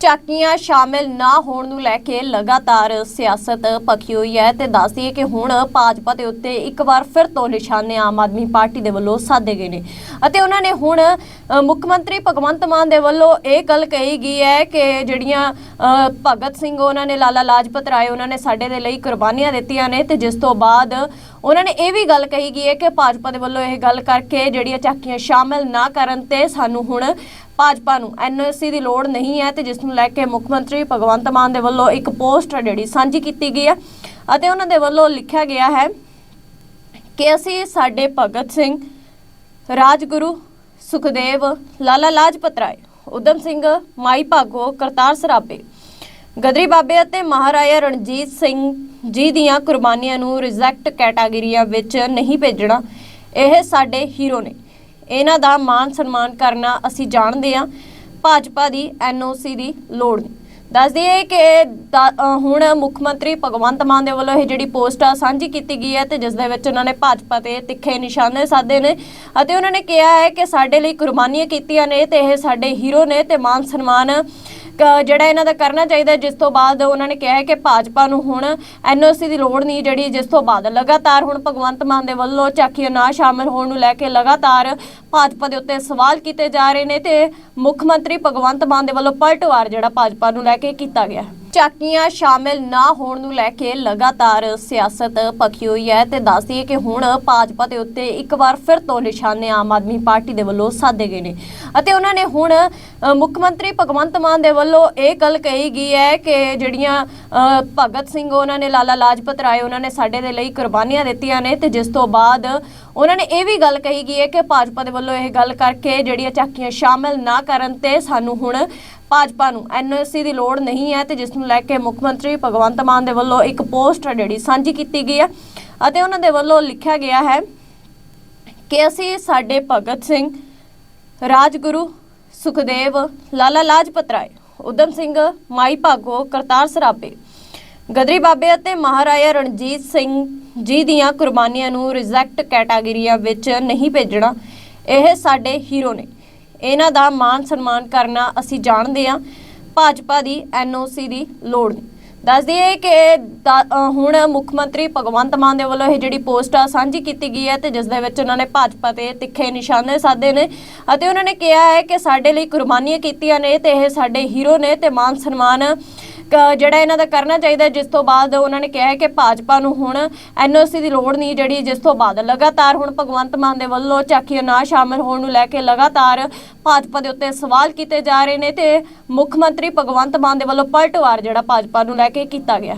ਚਾਕੀਆਂ ਸ਼ਾਮਿਲ ਨਾ ਹੋਣ ਨੂੰ ਲੈ ਕੇ ਲਗਾਤਾਰ ਸਿਆਸਤ ਪੱਖੀ ਹੋਈ ਹੈ ਤੇ ਦੱਸਦੀ ਹੈ ਕਿ ਹੁਣ ਭਾਜਪਾ ਦੇ ਉੱਤੇ ਇੱਕ ਵਾਰ ਫਿਰ ਤੋਂ ਨਿਸ਼ਾਨੇ ਆਮ ਆਦਮੀ ਪਾਰਟੀ ਦੇ ਵੱਲੋਂ ਸਾਧੇ ਗਏ ਨੇ। ਅਤੇ ਉਹਨਾਂ ਨੇ ਹੁਣ ਮੁੱਖ ਮੰਤਰੀ ਭਗਵੰਤ ਮਾਨ ਦੇ ਵੱਲੋਂ ਇਹ ਗੱਲ ਕਹੀ ਗਈ ਹੈ ਕਿ ਜਿਹੜੀਆਂ ਭਗਤ ਸਿੰਘ ਉਹਨਾਂ ਨੇ, ਲਾਲਾ ਲਾਜਪਤ ਰਾਏ ਉਹਨਾਂ ਨੇ ਸਾਡੇ ਦੇ ਲਈ ਕੁਰਬਾਨੀਆਂ ਦਿੱਤੀਆਂ ਨੇ ਤੇ ਜਿਸ ਤੋਂ ਬਾਅਦ ਉਹਨਾਂ ਨੇ ਇਹ ਵੀ ਗੱਲ ਕਹੀ ਗਈ ਹੈ ਕਿ ਭਾਜਪਾ ਦੇ ਵੱਲੋਂ ਇਹ ਗੱਲ ਕਰਕੇ ਜਿਹੜੀਆਂ ਚਾਕੀਆਂ ਸ਼ਾਮਿਲ ਨਾ ਕਰਨ ਤੇ ਸਾਨੂੰ ਹੁਣ ਭਾਜਪਾ ਨੂੰ। ਐਨਓਸੀ ਦੀ ਲੋੜ ਨਹੀਂ ਹੈ ਤੇ ਜਿਸ ਨੂੰ ਲੈ ਕੇ ਮੁੱਖ ਮੰਤਰੀ ਭਗਵੰਤ ਮਾਨ ਦੇ ਵੱਲੋਂ ਇੱਕ ਪੋਸਟ ਹੈ ਜਿਹੜੀ ਸਾਂਝੀ ਕੀਤੀ ਗਈ ਹੈ। ਅਤੇ ਉਹਨਾਂ ਦੇ ਵੱਲੋਂ ਲਿਖਿਆ ਗਿਆ ਹੈ ਕਿ ਅਸੀਂ ਸਾਡੇ ਭਗਤ ਸਿੰਘ, ਰਾਜਗੁਰੂ, ਸੁਖਦੇਵ, ਲਾਲਾ ਲਾਜਪਤ ਰਾਏ ਉਦਮ ਸਿੰਘ, ਮਾਈ ਭਾਗੋ, ਕਰਤਾਰ ਸਰਾਭੇ, ਗਦਰੀ ਬਾਬੇ ਅਤੇ ਮਹਾਰਾਜਾ ਰਣਜੀਤ ਸਿੰਘ ਜੀ ਦੀਆਂ ਕੁਰਬਾਨੀਆਂ ਨੂੰ ਰਿਜ਼ੈਕਟ ਕੈਟਾਗਰੀਆਂ ਵਿੱਚ ਨਹੀਂ ਭੇਜਣਾ, ਇਹ ਸਾਡੇ ਹੀਰੋ ਨੇ। ਇਹਨਾਂ ਦਾ ਮਾਨ ਸਨਮਾਨ ਕਰਨਾ ਅਸੀਂ ਜਾਣਦੇ ਹਾਂ। ਭਾਜਪਾ ਦੀ ਐਨਓਸੀ ਦੀ ਲੋੜ ਨਹੀਂ। ਦੱਸ ਦਈਏ ਕਿ ਦਾ- ਹੁਣ ਮੁੱਖ ਮੰਤਰੀ ਭਗਵੰਤ ਮਾਨ ਦੇ ਵੱਲੋਂ ਇਹ ਜਿਹੜੀ ਪੋਸਟ ਆ, ਸਾਂਝੀ ਕੀਤੀ ਗਈ ਹੈ ਤੇ ਜਿਸ ਦੇ ਵਿੱਚ ਉਹਨਾਂ ਨੇ ਭਾਜਪਾ ਤੇ ਤਿੱਖੇ ਨਿਸ਼ਾਨੇ ਸਾਧੇ ਨੇ ਅਤੇ ਉਹਨਾਂ ਨੇ ਕਿਹਾ ਹੈ ਕਿ ਸਾਡੇ ਲਈ ਕੁਰਬਾਨੀਆਂ ਕੀਤੀਆਂ ਨੇ ਤੇ ਇਹ ਸਾਡੇ ਹੀਰੋ ਨੇ ਤੇ ਮਾਨ ਸਨਮਾਨ ਜਿਹੜਾ ਇਹਨਾਂ ਦਾ ਕਰਨਾ ਚਾਹੀਦਾ ਜਿਸ ਤੋਂ ਬਾਅਦ ਉਹਨਾਂ ਨੇ ਕਿਹਾ ਹੈ ਕਿ ਭਾਜਪਾ ਨੂੰ ਹੁਣ ਐਨਓਸੀ ਦੀ ਲੋੜ ਨਹੀਂ ਜਿਹੜੀ ਜਿਸ ਤੋਂ ਬਾਅਦ ਲਗਾਤਾਰ ਹੁਣ ਭਗਵੰਤ ਮਾਨ ਦੇ ਵੱਲੋਂ ਚਾਕੀਆਂ ਨਾ ਸ਼ਾਮਲ ਹੋਣ ਨੂੰ ਲੈ ਕੇ ਲਗਾਤਾਰ ਭਾਜਪਾ ਦੇ ਉੱਤੇ ਸਵਾਲ ਕੀਤੇ ਜਾ ਰਹੇ ਨੇ ਤੇ ਮੁੱਖ ਮੰਤਰੀ ਭਗਵੰਤ ਮਾਨ ਦੇ ਵੱਲੋਂ ਪਲਟਵਾਰ ਜਿਹੜਾ ਭਾਜਪਾ ਨੂੰ ਲੈ ਕੇ ਕੀਤਾ ਗਿਆ ਝਾਕੀਆਂ ਸ਼ਾਮਿਲ ਨਾ ਹੋਣ ਨੂੰ ਲੈ ਕੇ ਲਗਾਤਾਰ ਸਿਆਸਤ ਪੱਖੀ ਹੋਈ ਹੈ ਤੇ ਦੱਸਦੀ ਹੈ ਕਿ ਹੁਣ ਭਾਜਪਾ ਦੇ ਉੱਤੇ ਇੱਕ ਵਾਰ ਫਿਰ ਤੋਂ ਨਿਸ਼ਾਨੇ ਆਮ ਆਦਮੀ ਪਾਰਟੀ ਦੇ ਵੱਲੋਂ ਸਾਧੇ ਗਏ ਨੇ। ਅਤੇ ਉਹਨਾਂ ਨੇ ਹੁਣ ਮੁੱਖ ਮੰਤਰੀ ਭਗਵੰਤ ਮਾਨ ਦੇ ਵੱਲੋਂ ਇਹ ਗੱਲ ਕਹੀ ਗਈ ਹੈ ਕਿ ਜਿਹੜੀਆਂ ਭਗਤ ਸਿੰਘ ਉਹਨਾਂ ਨੇ, ਲਾਲਾ ਲਾਜਪਤ ਰਾਏ ਉਹਨਾਂ ਨੇ ਸਾਡੇ ਦੇ ਲਈ ਕੁਰਬਾਨੀਆਂ ਦਿੱਤੀਆਂ ਨੇ ਤੇ ਜਿਸ ਤੋਂ ਬਾਅਦ ਉਹਨਾਂ ਨੇ ਇਹ ਵੀ ਗੱਲ ਕਹੀ ਗਈ ਹੈ ਕਿ ਭਾਜਪਾ ਦੇ ਵੱਲੋਂ ਇਹ ਗੱਲ ਕਰਕੇ ਜਿਹੜੀਆਂ ਝਾਕੀਆਂ ਸ਼ਾਮਿਲ ਨਾ ਕਰਨ ਤੇ ਸਾਨੂੰ ਹੁਣ ਭਾਜਪਾ ਨੂੰ ਐਨਓਸੀ ਦੀ ਲੋੜ ਨਹੀਂ ਹੈ ਤੇ ਜਿਸ ਨੂੰ ਲੈ ਕੇ ਮੁੱਖ ਮੰਤਰੀ ਭਗਵੰਤ ਮਾਨ ਦੇ ਵੱਲੋਂ ਇੱਕ ਪੋਸਟ ਹੈ ਜਿਹੜੀ ਸਾਂਝੀ ਕੀਤੀ ਗਈ ਹੈ ਅਤੇ ਉਹਨਾਂ ਦੇ ਵੱਲੋਂ ਲਿਖਿਆ ਗਿਆ ਹੈ ਕਿ ਅਸੀਂ ਸਾਡੇ ਭਗਤ ਸਿੰਘ, ਰਾਜਗੁਰੂ, ਸੁਖਦੇਵ, ਲਾਲਾ ਲਾਜਪਤ ਰਾਏ ਉਦਮ ਸਿੰਘ, ਮਾਈ ਭਾਗੋ, ਕਰਤਾਰ ਸਰਾਭੇ, ਗਦਰੀ ਬਾਬੇ ਅਤੇ ਮਹਾਰਾਜਾ ਰਣਜੀਤ ਸਿੰਘ ਜੀ ਦੀਆਂ ਕੁਰਬਾਨੀਆਂ ਨੂੰ ਰਿਜ਼ੈਕਟ ਕੈਟਾਗਰੀਆਂ ਵਿੱਚ ਨਹੀਂ ਭੇਜਣਾ, ਇਹ ਸਾਡੇ ਹੀਰੋ ਨੇ। ਇਹਨਾਂ ਦਾ ਮਾਨ ਸਨਮਾਨ ਕਰਨਾ ਅਸੀਂ ਜਾਣਦੇ ਹਾਂ। ਭਾਜਪਾ ਦੀ ਐਨਓਸੀ ਦੀ ਲੋੜ। ਨਹੀਂ ਦੱਸ ਦਈਏ ਕਿ ਦਾ- ਹੁਣ ਮੁੱਖ ਮੰਤਰੀ ਭਗਵੰਤ ਮਾਨ ਦੇ ਵੱਲੋਂ ਇਹ ਜਿਹੜੀ ਪੋਸਟ ਆ ਸਾਂਝੀ ਕੀਤੀ ਗਈ ਹੈ ਤੇ ਜਿਸ ਦੇ ਵਿੱਚ ਉਹਨਾਂ ਨੇ ਭਾਜਪਾ ਤੇ ਤਿੱਖੇ ਨਿਸ਼ਾਨੇ ਸਾਧੇ ਨੇ ਅਤੇ ਉਹਨਾਂ ਨੇ ਕਿਹਾ ਹੈ ਕਿ ਸਾਡੇ ਲਈ ਕੁਰਬਾਨੀਆਂ ਕੀਤੀਆਂ ਨੇ ਤੇ ਇਹ ਸਾਡੇ ਹੀਰੋ ਨੇ ਤੇ ਮਾਨ ਸਨਮਾਨ ਜਿਹੜਾ ਇਹਨਾਂ ਦਾ ਕਰਨਾ ਚਾਹੀਦਾ, ਜਿਸ ਤੋਂ ਬਾਅਦ ਉਹਨਾਂ ਨੇ ਕਿਹਾ ਹੈ ਕਿ ਭਾਜਪਾ ਨੂੰ ਹੁਣ ਐਨਓਸੀ ਦੀ ਲੋੜ ਨਹੀਂ ਜਿਹੜੀ ਜਿਸ ਤੋਂ ਬਾਅਦ। ਲਗਾਤਾਰ ਹੁਣ ਭਗਵੰਤ ਮਾਨ ਦੇ ਵੱਲੋਂ ਚਾਕੀਆਂ ਨਾ ਸ਼ਾਮਲ ਹੋਣ ਨੂੰ ਲੈ ਕੇ ਲਗਾਤਾਰ ਭਾਜਪਾ ਦੇ ਉੱਤੇ ਸਵਾਲ ਕੀਤੇ ਜਾ ਰਹੇ ਨੇ ਤੇ ਮੁੱਖ ਮੰਤਰੀ ਭਗਵੰਤ ਮਾਨ ਦੇ ਵੱਲੋਂ ਪਲਟਵਾਰ ਜਿਹੜਾ ਭਾਜਪਾ ਨੂੰ ਲੈ ਕੇ ਕੀਤਾ ਗਿਆ